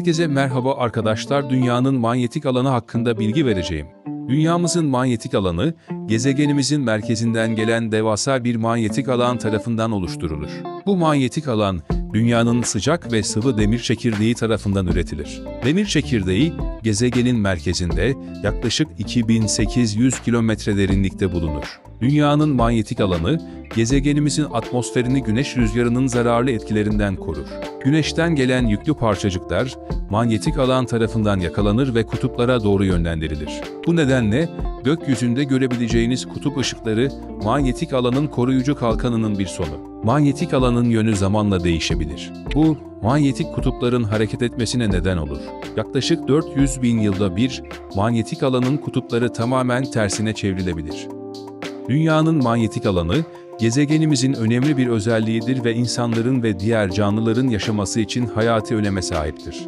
Herkese merhaba arkadaşlar. Dünyanın manyetik alanı hakkında bilgi vereceğim. Dünyamızın manyetik alanı, gezegenimizin merkezinden gelen devasa bir manyetik alan tarafından oluşturulur. Bu manyetik alan, dünyanın sıcak ve sıvı demir çekirdeği tarafından üretilir. Demir çekirdeği, gezegenin merkezinde yaklaşık 2800 kilometre derinlikte bulunur. Dünyanın manyetik alanı, gezegenimizin atmosferini güneş rüzgarının zararlı etkilerinden korur. Güneşten gelen yüklü parçacıklar, manyetik alan tarafından yakalanır ve kutuplara doğru yönlendirilir. Bu nedenle gökyüzünde görebileceğiniz kutup ışıkları, manyetik alanın koruyucu kalkanının bir sonu. Manyetik alanın yönü zamanla değişebilir. Bu, manyetik kutupların hareket etmesine neden olur. Yaklaşık 400 bin yılda bir, manyetik alanın kutupları tamamen tersine çevrilebilir. Dünyanın manyetik alanı, gezegenimizin önemli bir özelliğidir ve insanların ve diğer canlıların yaşaması için hayati öneme sahiptir.